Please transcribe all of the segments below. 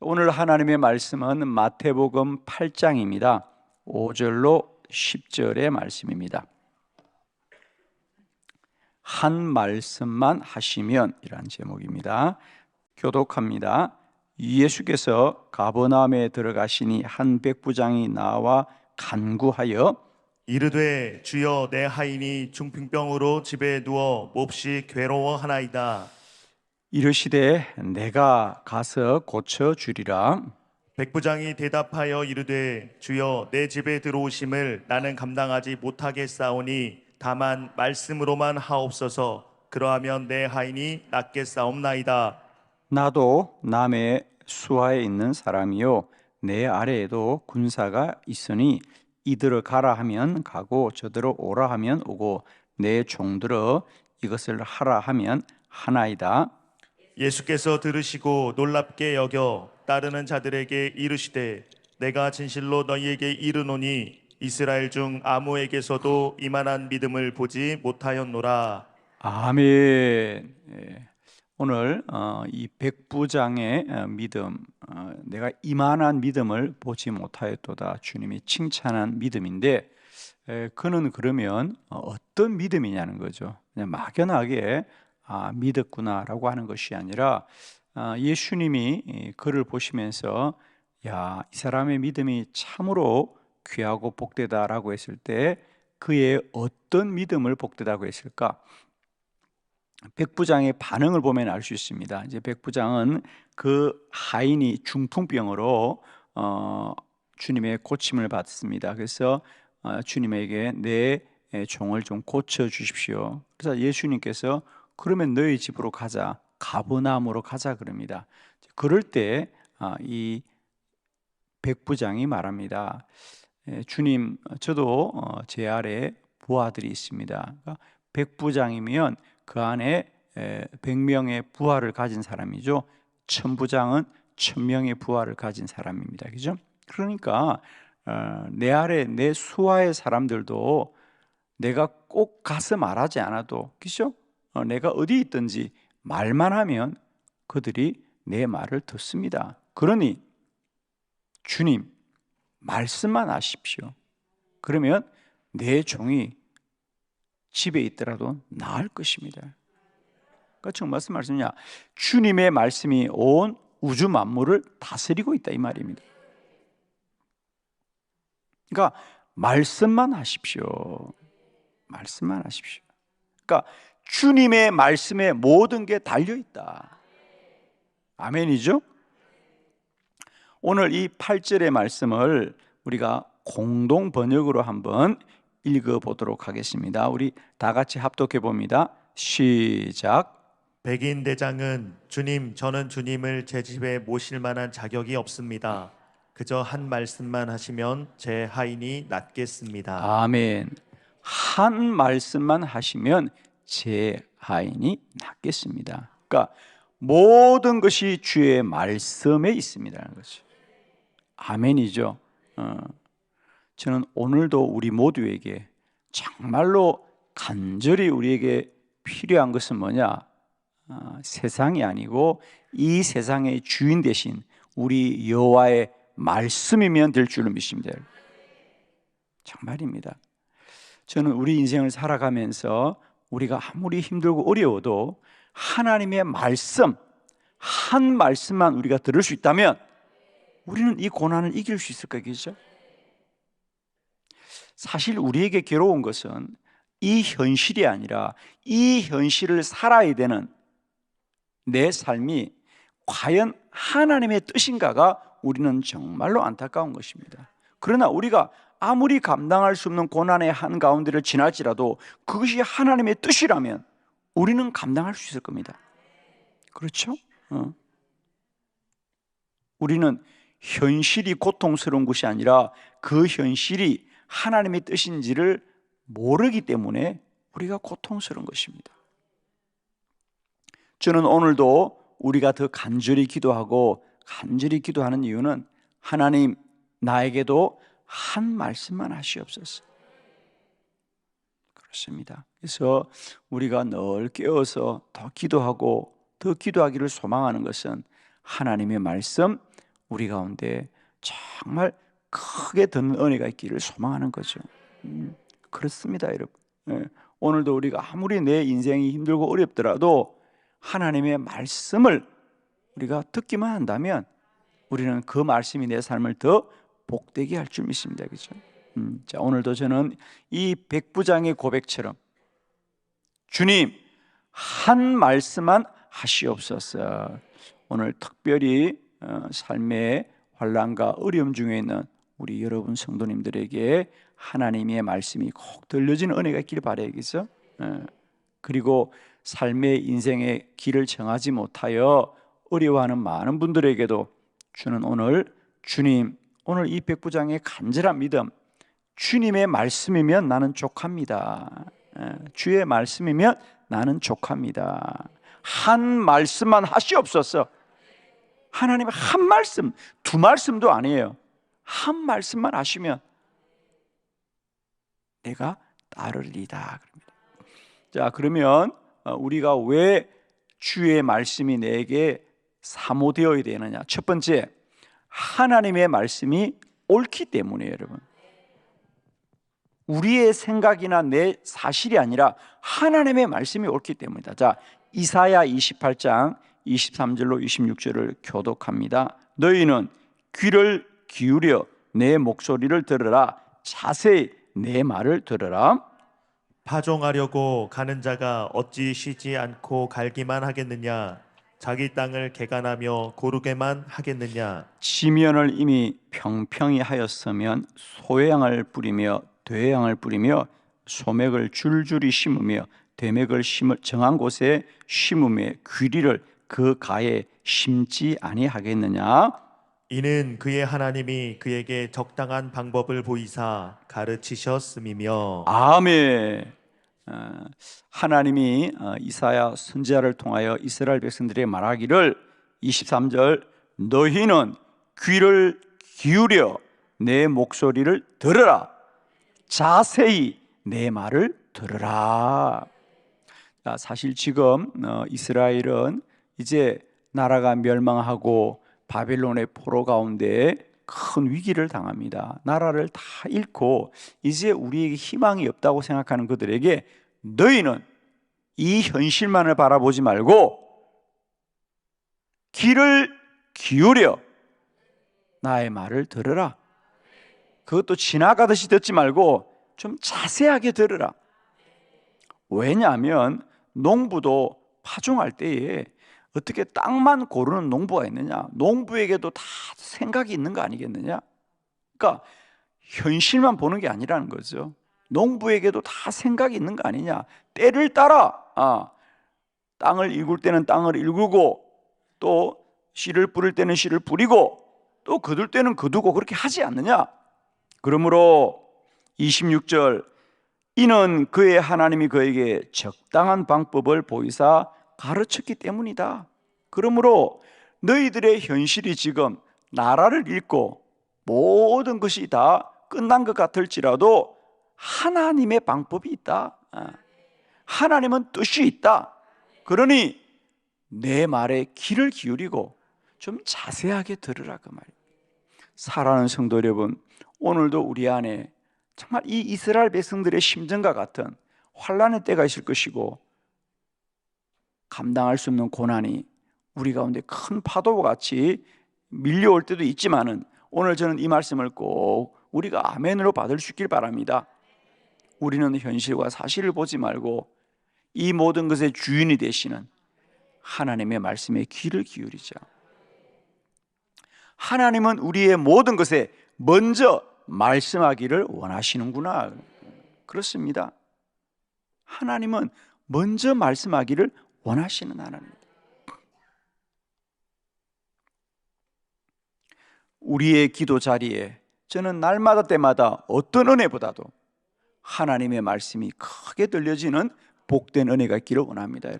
오늘 하나님의 말씀은 마태복음 8장입니다. 5절로 10절의 말씀입니다. 한 말씀만 하시면 이란 제목입니다. 교독합니다. 예수께서 가버나움에 들어가시니 한 백부장이 나와 간구하여 이르되 주여 내 하인이 중풍병으로 집에 누워 몹시 괴로워하나이다. 이르시되 내가 가서 고쳐 주리라. 백부장이 대답하여 이르되 주여 내 집에 들어오심을 나는 감당하지 못하겠사오니 다만 말씀으로만 하옵소서 그러하면 내 하인이 낫겠사옵나이다. 나도 남의 수하에 있는 사람이요 내 아래에도 군사가 있으니 이들을 가라 하면 가고 저들을 오라 하면 오고 내 종들어 이것을 하라 하면 하나이다. 예수께서 들으시고 놀랍게 여겨 따르는 자들에게 이르시되 내가 진실로 너희에게 이르노니 이스라엘 중 아무에게서도 이만한 믿음을 보지 못하였노라. 아멘. 예. 오늘 어, 이 백부장의 어, 믿음, 어, 내가 이만한 믿음을 보지 못하였도다. 주님이 칭찬한 믿음인데, 에, 그는 그러면 어, 어떤 믿음이냐는 거죠. 그냥 막연하게 아, 믿었구나라고 하는 것이 아니라 아, 예수님이 이 그를 보시면서 야, 이 사람의 믿음이 참으로 귀하고 복되다라고 했을 때 그의 어떤 믿음을 복되다고 했을까? 백부장의 반응을 보면 알 수 있습니다. 이제 백부장은 그 하인이 중풍병으로 어, 주님의 고침을 받습니다. 그래서 어, 주님에게 내 종을 좀 고쳐 주십시오. 그래서 예수님께서 그러면 너희 집으로 가자, 가버나움으로 가자 그럽니다. 그럴 때 이 백부장이 말합니다. 에, 주님, 저도 어, 제 아래 부하들이 있습니다. 그러니까 백부장이면 그 안에 100명의 부하를 가진 사람이죠. 천부장은 1000명의 부하를 가진 사람입니다. 그죠? 그러니까 어, 내 아래 내 수하의 사람들도 내가 꼭 가서 말하지 않아도 그죠? 어, 내가 어디 있든지 말만 하면 그들이 내 말을 듣습니다. 그러니 주님 말씀만 하십시오. 그러면 내 종이 집에 있더라도 나을 것입니다. 그러니까 지금 무슨 말씀이냐? 주님의 말씀이 온 우주 만물을 다스리고 있다 이 말입니다. 그러니까 말씀만 하십시오. 말씀만 하십시오. 그러니까 주님의 말씀에 모든 게 달려 있다. 아멘이죠? 오늘 이 8절의 말씀을 우리가 공동 번역으로 한번 읽어 보도록 하겠습니다. 우리 다 같이 합독해 봅니다. 시작. 백인 대장은 주님 저는 주님을 제 집에 모실 만한 자격이 없습니다. 그저 한 말씀만 하시면 제 하인이 낫겠습니다. 아멘. 한 말씀만 하시면 제 하인이 낫겠습니다. 그러니까 모든 것이 주의 말씀에 있습니다는 거죠. 아멘이죠. 어. 저는 오늘도 우리 모두에게 정말로 간절히 우리에게 필요한 것은 뭐냐? 어, 세상이 아니고 이 세상의 주인 대신 우리 여호와의 말씀이면 될 줄로 믿습니다. 정말입니다. 저는 우리 인생을 살아가면서 우리가 아무리 힘들고 어려워도 하나님의 말씀 한 말씀만 우리가 들을 수 있다면 우리는 이 고난을 이길 수 있을 거겠죠? 사실 우리에게 괴로운 것은 이 현실이 아니라 이 현실을 살아야 되는 내 삶이 과연 하나님의 뜻인가가 우리는 정말로 안타까운 것입니다. 그러나 우리가 아무리 감당할 수 없는 고난의 한 가운데를 지날지라도 그것이 하나님의 뜻이라면 우리는 감당할 수 있을 겁니다. 그렇죠? 어. 우리는 현실이 고통스러운 것이 아니라 그 현실이 하나님의 뜻인지를 모르기 때문에 우리가 고통스러운 것입니다. 저는 오늘도 우리가 더 간절히 기도하고 간절히 기도하는 이유는 하나님 나에게도 한 말씀만 하시옵소서. 그렇습니다. 그래서 우리가 늘 깨어서 더 기도하고 더 기도하기를 소망하는 것은 하나님의 말씀, 우리 가운데 정말 크게 듣는 은혜가 있기를 소망하는 거죠. 음, 그렇습니다, 여러분. 예, 오늘도 우리가 아무리 내 인생이 힘들고 어렵더라도 하나님의 말씀을 우리가 듣기만 한다면 우리는 그 말씀이 내 삶을 더 복되게 할 줄 믿습니다. 그죠? 음, 자, 오늘도 저는 이 백부장의 고백처럼 주님 한 말씀만 하시옵소서. 오늘 특별히 어, 삶의 환란과 어려움 중에 있는 우리 여러분 성도님들에게 하나님의 말씀이 꼭 들려지는 은혜가 있길 바라야겠죠. 어, 그리고 삶의 인생의 길을 정하지 못하여 어려워하는 많은 분들에게도 주는 오늘 주님 오늘 이 백부장의 간절한 믿음 주님의 말씀이면 나는 족합니다. 예, 주의 말씀이면 나는 족합니다. 한 말씀만 하시옵소서. 하나님의 한 말씀, 두 말씀도 아니에요. 한 말씀만 하시면 내가 따르리다. 자, 그러면 어, 우리가 왜 주의 말씀이 내게 사모되어야 되느냐? 첫 번째, 하나님의 말씀이 옳기 때문이에요, 여러분. 우리의 생각이나 내 사실이 아니라 하나님의 말씀이 옳기 때문이다. 자, 이사야 28장 23절로 26절을 교독합니다. 너희는 귀를 기울여 내 목소리를 들으라. 자세히 내 말을 들으라. 파종하려고 가는 자가 어찌 쉬지 않고 갈기만 하겠느냐? 자기 땅을 개간하며 고르게만 하겠느냐? 지면을 이미 평평히 하였으면 소양을 뿌리며 되양을 뿌리며 소맥을 줄줄이 심으며 대맥을 심을 정한 곳에 심음에 귀리를 그 가에 심지 아니하겠느냐? 이는 그의 하나님이 그에게 적당한 방법을 보이사 가르치셨음이며 아멘. 어, 하나님이 어, 이사야 선지자를 통하여 이스라엘 백성들에게 말하기를 23절 너희는 귀를 기울여 내 목소리를 들으라 자세히 내 말을 들으라. 자, 사실 지금 어, 이스라엘은 이제 나라가 멸망하고 바벨론의 포로 가운데 큰 위기를 당합니다. 나라를 다 잃고 이제 우리에게 희망이 없다고 생각하는 그들에게 너희는 이 현실만을 바라보지 말고 귀를 기울여 나의 말을 들으라. 그것도 지나가듯이 듣지 말고 좀 자세하게 들으라. 왜냐하면 농부도 파종할 때에 어떻게 땅만 고르는 농부가 있느냐? 농부에게도 다 생각이 있는 거 아니겠느냐? 그러니까 현실만 보는 게 아니라는 거죠. 농부에게도 다 생각이 있는 거 아니냐? 때를 따라 아, 땅을 일굴 때는 땅을 일구고 또 씨를 뿌릴 때는 씨를 뿌리고 또 거둘 때는 거두고 그렇게 하지 않느냐? 그러므로 26절 이는 그의 하나님이 그에게 적당한 방법을 보이사 가르쳤기 때문이다. 그러므로 너희들의 현실이 지금 나라를 잃고 모든 것이 다 끝난 것 같을지라도 하나님의 방법이 있다. 아, 하나님은 뜻이 있다. 그러니 내 말에 귀를 기울이고 좀 자세하게 들으라 그 말이에요. 사랑하는 성도 여러분, 오늘도 우리 안에 정말 이 이스라엘 백성들의 심정과 같은 환란의 때가 있을 것이고 감당할 수 없는 고난이 우리 가운데 큰 파도와 같이 밀려올 때도 있지만은 오늘 저는 이 말씀을 꼭 우리가 아멘으로 받을 수 있길 바랍니다. 우리는 현실과 사실을 보지 말고 이 모든 것의 주인이 되시는 하나님의 말씀에 귀를 기울이자. 하나님은 우리의 모든 것에 먼저 말씀하기를 원하시는구나. 그렇습니다. 하나님은 먼저 말씀하기를 원하시는 하나님입니다. 우리의 기도 자리에 저는 날마다 때마다 어떤 은혜보다도 하나님의 말씀이 크게 들려지는 복된 은혜가 있기를 원합니다.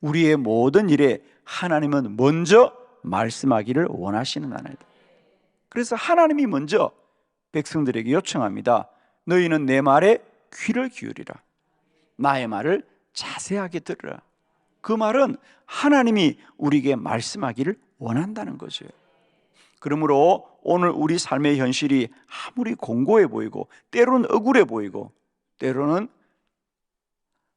우리의 모든 일에 하나님은 먼저 말씀하기를 원하시는 하나님입니다. 그래서 하나님이 먼저 백성들에게 요청합니다. 너희는 내 말에 귀를 기울이라. 나의 말을 자세하게 들으라. 그 말은 하나님이 우리에게 말씀하기를 원한다는 거죠. 그러므로 오늘 우리 삶의 현실이 아무리 공고해 보이고 때로는 억울해 보이고 때로는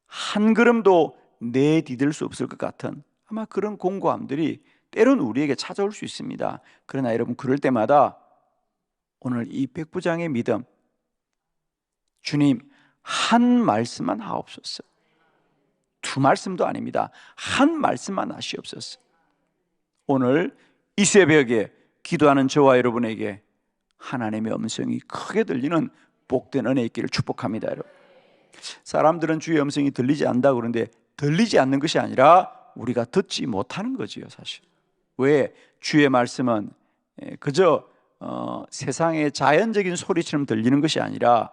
한 걸음도 내디딜 수 없을 것 같은 아마 그런 공고함들이 때로는 우리에게 찾아올 수 있습니다. 그러나 여러분 그럴 때마다 오늘 이 백부장의 믿음 주님 한 말씀만 하옵소서. 두 말씀도 아닙니다. 한 말씀만 하시옵소서. 오늘 이 새벽에 기도하는 저와 여러분에게 하나님의 음성이 크게 들리는 복된 은혜 있기를 축복합니다, 여러분. 사람들은 주의 음성이 들리지 않는다 그러는데 들리지 않는 것이 아니라 우리가 듣지 못하는 거지요, 사실. 왜 주의 말씀은 예, 그저 어, 세상의 자연적인 소리처럼 들리는 것이 아니라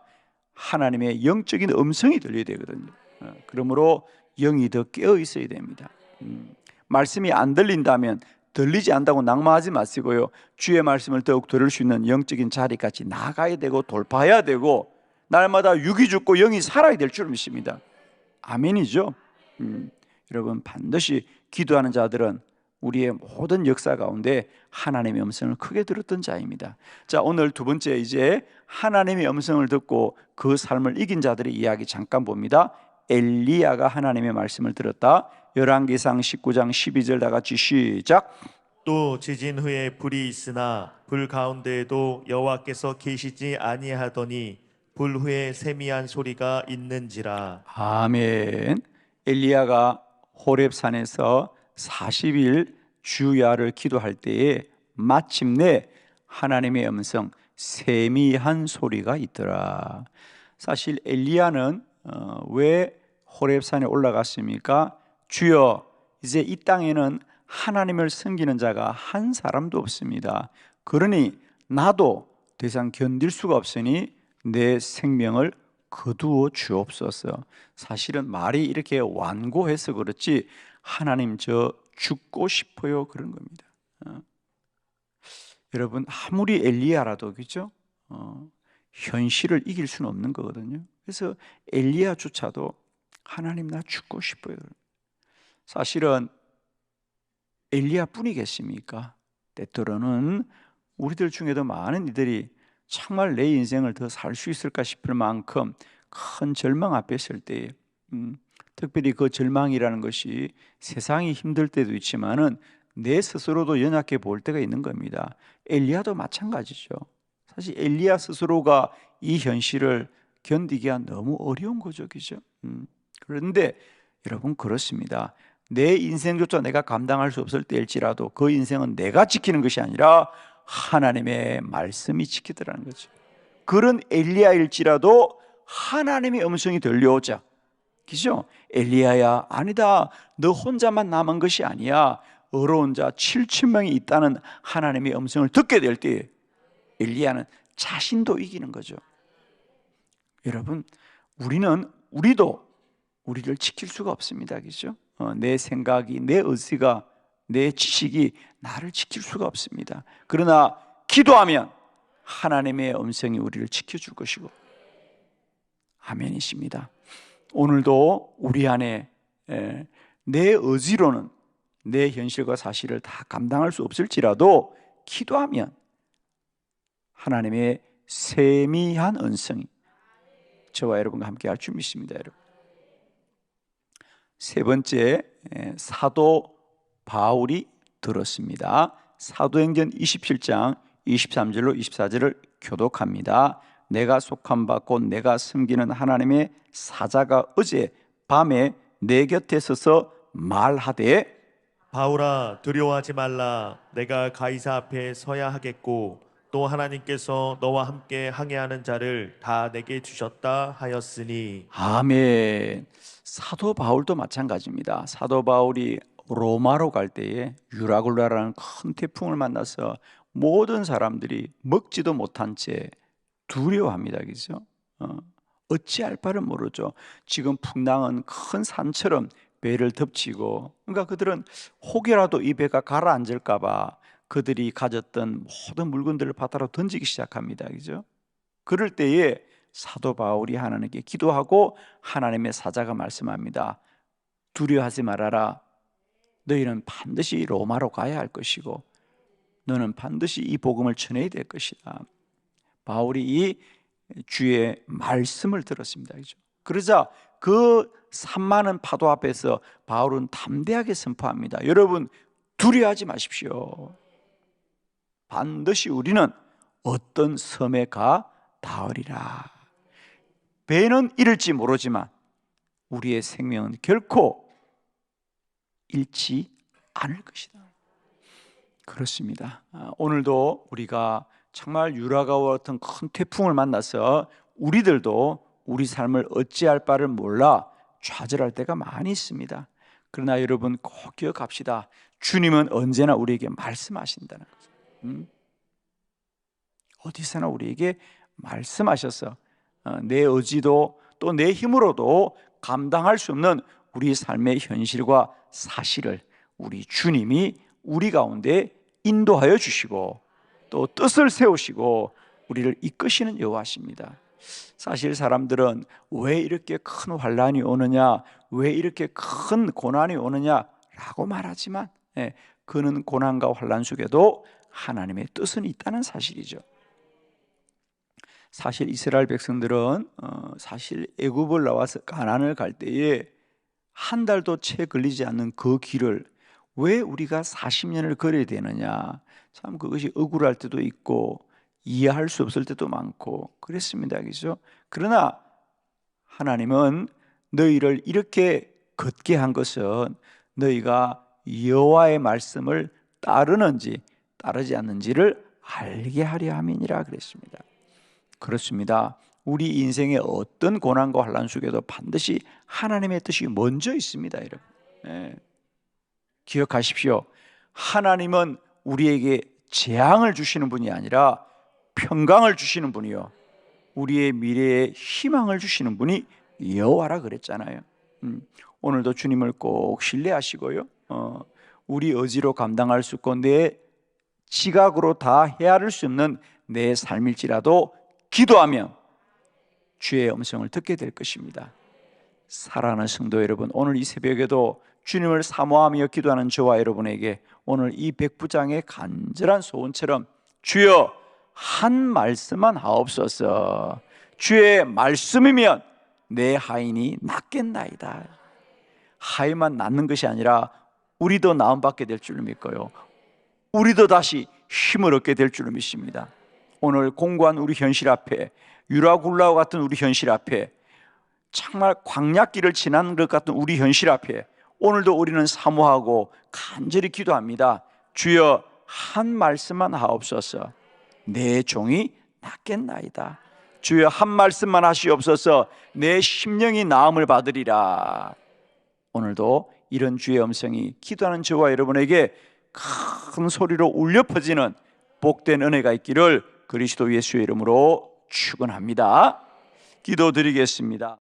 하나님의 영적인 음성이 들려야 되거든요. 어, 그러므로 영이 더 깨어 있어야 됩니다. 음, 말씀이 안 들린다면 들리지 않다고 낙마하지 마시고요. 주의 말씀을 더욱 들을 수 있는 영적인 자리까지 나가야 되고 돌파해야 되고 날마다 육이 죽고 영이 살아야 될 줄 믿습니다. 아멘이죠. 음, 여러분 반드시 기도하는 자들은 우리의 모든 역사 가운데 하나님의 음성을 크게 들었던 자입니다. 자, 오늘 두 번째 이제 하나님의 음성을 듣고 그 삶을 이긴 자들의 이야기 잠깐 봅니다. 엘리야가 하나님의 말씀을 들었다. 열왕기상 19장 12절 다 같이 시작. 또 지진 후에 불이 있으나 불 가운데에도 여호와께서 계시지 아니하더니 불 후에 세미한 소리가 있는지라 아멘. 엘리야가 호렙산에서 40일 주야를 기도할 때에 마침내 하나님의 음성 세미한 소리가 있더라. 사실 엘리야는 어, 왜 호렙산에 올라갔습니까? 주여 이제 이 땅에는 하나님을 섬기는 자가 한 사람도 없습니다. 그러니 나도 더 이상 견딜 수가 없으니 내 생명을 거두어 주옵소서. 사실은 말이 이렇게 완고해서 그렇지 하나님 저 죽고 싶어요 그런 겁니다. 어. 여러분 아무리 엘리야라도 그죠? 어, 현실을 이길 수는 없는 거거든요. 그래서 엘리야조차도 하나님 나 죽고 싶어요. 사실은 엘리야뿐이겠습니까? 때때로는 우리들 중에도 많은 이들이 정말 내 인생을 더 살 수 있을까 싶을 만큼 큰 절망 앞에 있을 때, 음, 특별히 그 절망이라는 것이 세상이 힘들 때도 있지만은 내 스스로도 연약해 보일 때가 있는 겁니다. 엘리야도 마찬가지죠. 사실 엘리야 스스로가 이 현실을 견디기가 너무 어려운 거죠, 그죠? 음, 그런데 여러분 그렇습니다. 내 인생조차 내가 감당할 수 없을 때일지라도 그 인생은 내가 지키는 것이 아니라 하나님의 말씀이 지키더라는 거죠. 그런 엘리야일지라도 하나님의 음성이 들려오자. 그죠? 엘리야야, 아니다. 너 혼자만 남은 것이 아니야. 어려운 자 7천 명이 있다는 하나님의 음성을 듣게 될 때 엘리야는 자신도 이기는 거죠. 여러분, 우리는 우리도 우리를 지킬 수가 없습니다. 그죠? 어, 내 생각이, 내 의지가, 내 지식이 나를 지킬 수가 없습니다. 그러나 기도하면 하나님의 음성이 우리를 지켜줄 것이고 아멘이십니다. 오늘도 우리 안에 에, 내 의지로는 내 현실과 사실을 다 감당할 수 없을지라도 기도하면 하나님의 세미한 은성이 저와 여러분과 함께 할 줄 믿습니다, 여러분. 세 번째 에, 사도 바울이 들었습니다. 사도행전 27장 23절로 24절을 교독합니다. 내가 바곧 내가 섬기는 하나님의 사자가 어제 밤에 내 곁에 서서 말하되 바울아 두려워하지 말라 내가 가이사 앞에 서야 하겠고 또 하나님께서 너와 함께 항해하는 자를 다 내게 주셨다 하였으니 아멘. 사도 바울도 마찬가지입니다. 사도 바울이 로마로 갈 때에 유라굴라라는 큰 태풍을 만나서 모든 사람들이 먹지도 못한 채 두려워합니다. 그죠? 어, 어찌할 바를 모르죠. 지금 풍랑은 큰 산처럼 배를 덮치고, 그러니까 그들은 혹여라도 이 배가 가라앉을까 봐 그들이 가졌던 모든 물건들을 바다로 던지기 시작합니다. 그죠? 그럴 때에 사도 바울이 하나님께 기도하고 하나님의 사자가 말씀합니다. 두려워하지 말아라. 너희는 반드시 로마로 가야 할 것이고 너는 반드시 이 복음을 전해야 될 것이다. 바울이 이 주의 말씀을 들었습니다. 그죠? 그러자 그 산많은 파도 앞에서 바울은 담대하게 선포합니다. 여러분 두려워하지 마십시오. 반드시 우리는 어떤 섬에 가 닿으리라. 배는 잃을지 모르지만 우리의 생명은 결코 잃지 않을 것이다. 그렇습니다. 아, 오늘도 우리가 정말 유라가와 같은 큰 태풍을 만나서 우리들도 우리 삶을 어찌할 바를 몰라 좌절할 때가 많이 있습니다. 그러나 여러분 꼭 기억합시다. 주님은 언제나 우리에게 말씀하신다는 거죠. 음? 어디서나 우리에게 말씀하셔서 어, 내 의지도 또 내 힘으로도 감당할 수 없는 우리 삶의 현실과 사실을 우리 주님이 우리 가운데 인도하여 주시고 또 뜻을 세우시고 우리를 이끄시는 여호와십니다. 사실 사람들은 왜 이렇게 큰 환란이 오느냐, 왜 이렇게 큰 고난이 오느냐라고 말하지만 예, 그는 고난과 환란 속에도 하나님의 뜻은 있다는 사실이죠. 사실 이스라엘 백성들은 어, 사실 애굽을 나와서 가난을 갈 때에 한 달도 채 걸리지 않는 그 길을 왜 우리가 40년을 걸어야 되느냐? 참 그것이 억울할 때도 있고 이해할 수 없을 때도 많고 그랬습니다. 그죠? 그러나 하나님은 너희를 이렇게 걷게 한 것은 너희가 여호와의 말씀을 따르는지 따르지 않는지를 알게 하려 함이니라 그랬습니다. 그렇습니다. 우리 인생의 어떤 고난과 환란 속에도 반드시 하나님의 뜻이 먼저 있습니다, 여러분. 예. 기억하십시오. 하나님은 우리에게 재앙을 주시는 분이 아니라 평강을 주시는 분이요. 우리의 미래에 희망을 주시는 분이 여호와라 그랬잖아요. 음, 오늘도 주님을 꼭 신뢰하시고요. 어, 우리 의지로 감당할 수 없고 내 지각으로 다 헤아릴 수 없는 내 삶일지라도 기도하면 주의 음성을 듣게 될 것입니다. 사랑하는 성도 여러분, 오늘 이 새벽에도 주님을 사모하며 기도하는 저와 여러분에게 오늘 이 백부장의 간절한 소원처럼 주여 한 말씀만 하옵소서. 주의 말씀이면 내 하인이 낫겠나이다. 하인만 낫는 것이 아니라 우리도 나음 받게 될 줄을 믿고요. 우리도 다시 힘을 얻게 될 줄을 믿습니다. 오늘 공고한 우리 현실 앞에 유라굴라와 같은 우리 현실 앞에 정말 광약길을 지난 것 같은 우리 현실 앞에 오늘도 우리는 사모하고 간절히 기도합니다. 주여 한 말씀만 하옵소서. 내 종이 낫겠나이다. 주여 한 말씀만 하시옵소서. 내 심령이 나음을 받으리라. 오늘도 이런 주의 음성이 기도하는 저와 여러분에게 큰 소리로 울려 퍼지는 복된 은혜가 있기를 그리스도 예수의 이름으로 축원합니다. 기도드리겠습니다.